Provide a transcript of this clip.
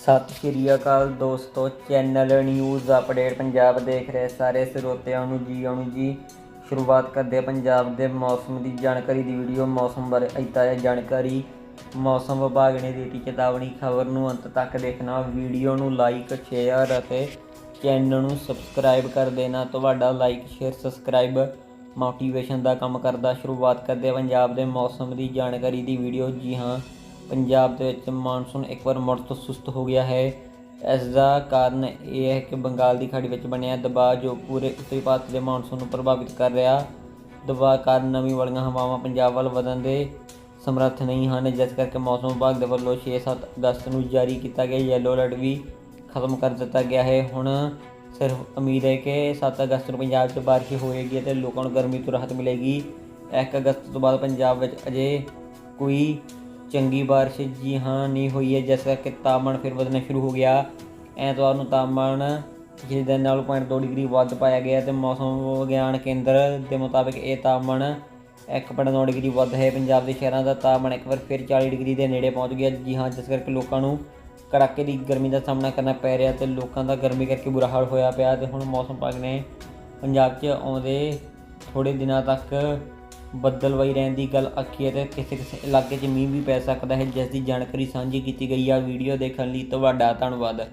ਸਤਿ ਸ਼੍ਰੀ ਅਕਾਲ ਦੋਸਤੋ, channel news update Punjab ਦੇਖ ਰਹੇ ਸਾਰੇ ਸਰੋਤਿਆਂ ਨੂੰ ਜੀ ਆਉਣ ਜੀ। ਸ਼ੁਰੂਆਤ ਕਰਦੇ ਹਾਂ ਪੰਜਾਬ ਦੇ ਮੌਸਮ ਦੀ ਜਾਣਕਾਰੀ ਦੀ ਵੀਡੀਓ। ਮੌਸਮ ਬਾਰੇ ਇੱਦਾਂ ਹੈ ਜਾਣਕਾਰੀ, ਮੌਸਮ ਵਿਭਾਗ ਨੇ ਦਿੱਤੀ ਚੇਤਾਵਨੀ ਖਬਰ ਨੂੰ ਅੰਤ ਤੱਕ ਦੇਖਣਾ। ਵੀਡੀਓ ਨੂੰ ਲਾਈਕ ਸ਼ੇਅਰ ਅਤੇ ਚੈਨਲ ਨੂੰ ਸਬਸਕ੍ਰਾਈਬ ਕਰ ਦੇਣਾ। ਤੁਹਾਡਾ ਲਾਈਕ ਸ਼ੇਅਰ ਸਬਸਕ੍ਰਾਈਬ ਮੋਟੀਵੇਸ਼ਨ ਦਾ ਕੰਮ ਕਰਦਾ। ਸ਼ੁਰੂਆਤ ਕਰਦੇ ਪੰਜਾਬ ਦੇ ਮੌਸਮ ਦੀ ਜਾਣਕਾਰੀ ਦੀ ਵੀਡੀਓ। ਜੀ ਹਾਂ ਪੰਜਾਬ ਦੇ ਵਿੱਚ ਮੌਨਸੂਨ ਇੱਕ ਵਾਰ ਮੁੜ ਤੋਂ ਸੁਸਤ ਹੋ ਗਿਆ ਹੈ। ਇਸ ਦਾ ਕਾਰਨ ਇਹ ਹੈ ਕਿ ਬੰਗਾਲ ਦੀ ਖਾੜੀ ਵਿੱਚ ਬਣਿਆ ਦਬਾਅ ਜੋ ਪੂਰੇ ਉੱਤਰੀ ਭਾਰਤ ਦੇ ਮੌਨਸੂਨ ਨੂੰ ਪ੍ਰਭਾਵਿਤ ਕਰ ਰਿਹਾ। ਦਬਾਅ ਕਾਰਨ ਨਵੀਂ ਵਾਲੀਆਂ ਹਵਾਵਾਂ ਪੰਜਾਬ ਵੱਲ ਵਧਣ ਦੇ ਸਮਰੱਥ ਨਹੀਂ ਹਨ। ਜਿਸ ਕਰਕੇ ਮੌਸਮ ਵਿਭਾਗ ਦੇ ਵੱਲੋਂ 6-7 ਅਗਸਤ ਨੂੰ ਜਾਰੀ ਕੀਤਾ ਗਿਆ ਯੈਲੋ ਅਲਰਟ ਵੀ ਖਤਮ ਕਰ ਦਿੱਤਾ ਗਿਆ ਹੈ। ਹੁਣ ਸਿਰਫ ਉਮੀਦ ਹੈ ਕਿ 7 ਅਗਸਤ ਨੂੰ ਪੰਜਾਬ 'ਚ ਬਾਰਿਸ਼ ਹੋਏਗੀ ਅਤੇ ਲੋਕਾਂ ਨੂੰ ਗਰਮੀ ਤੋਂ ਰਾਹਤ ਮਿਲੇਗੀ। 1 ਅਗਸਤ ਤੋਂ ਬਾਅਦ ਪੰਜਾਬ ਵਿੱਚ ਅਜੇ ਕੋਈ ਚੰਗੀ ਬਾਰਿਸ਼ ਜੀ ਹਾਂ ਨਹੀਂ ਹੋਈ ਹੈ, ਜਿਸ ਕਰਕੇ ਤਾਪਮਾਨ ਫਿਰ ਵਧਣਾ ਸ਼ੁਰੂ ਹੋ ਗਿਆ। ਐਤਵਾਰ ਨੂੰ ਤਾਪਮਾਨ ਪਿਛਲੇ ਦਿਨ ਨਾਲੋਂ 0.2 ਡਿਗਰੀ ਵੱਧ ਪਾਇਆ ਗਿਆ ਤੇ ਮੌਸਮ ਵਿਗਿਆਨ ਕੇਂਦਰ ਦੇ ਮੁਤਾਬਿਕ ਇਹ ਤਾਪਮਾਨ 1.9 ਡਿਗਰੀ ਵੱਧ ਹੈ। ਪੰਜਾਬ ਦੇ ਸ਼ਹਿਰਾਂ ਦਾ ਤਾਪਮਾਨ ਇੱਕ ਵਾਰ ਫਿਰ 40 ਡਿਗਰੀ ਦੇ ਨੇੜੇ ਪਹੁੰਚ ਗਿਆ। ਜੀ ਹਾਂ, ਜਿਸ ਕਰਕੇ ਲੋਕਾਂ ਨੂੰ ਕੜਾਕੇ ਦੀ ਗਰਮੀ ਦਾ ਸਾਹਮਣਾ ਕਰਨਾ ਪੈ ਰਿਹਾ ਤੇ ਲੋਕਾਂ ਦਾ ਗਰਮੀ ਕਰਕੇ ਬੁਰਾ ਹਾਲ ਹੋਇਆ ਪਿਆ ਤੇ ਹੁਣ ਮੌਸਮ ਵਿਭਾਗ ਨੇ ਪੰਜਾਬ 'ਚ ਆਉਂਦੇ ਥੋੜੇ ਦਿਨਾਂ ਤੱਕ ਬੱਦਲਵਾਈ ਰਹਿਣ ਦੀ ਗੱਲ ਆਖੀ ਹੈ ਤੇ ਕਿਸੇ ਕਿਸੇ ਇਲਾਕੇ 'ਚ ਮੀਂਹ ਵੀ ਪੈ ਸਕਦਾ ਹੈ, ਜਿਸ ਦੀ ਜਾਣਕਾਰੀ ਸਾਂਝੀ ਕੀਤੀ ਗਈ ਆ। ਵੀਡੀਓ ਦੇਖਣ ਲਈ ਤੁਹਾਡਾ ਧੰਨਵਾਦ।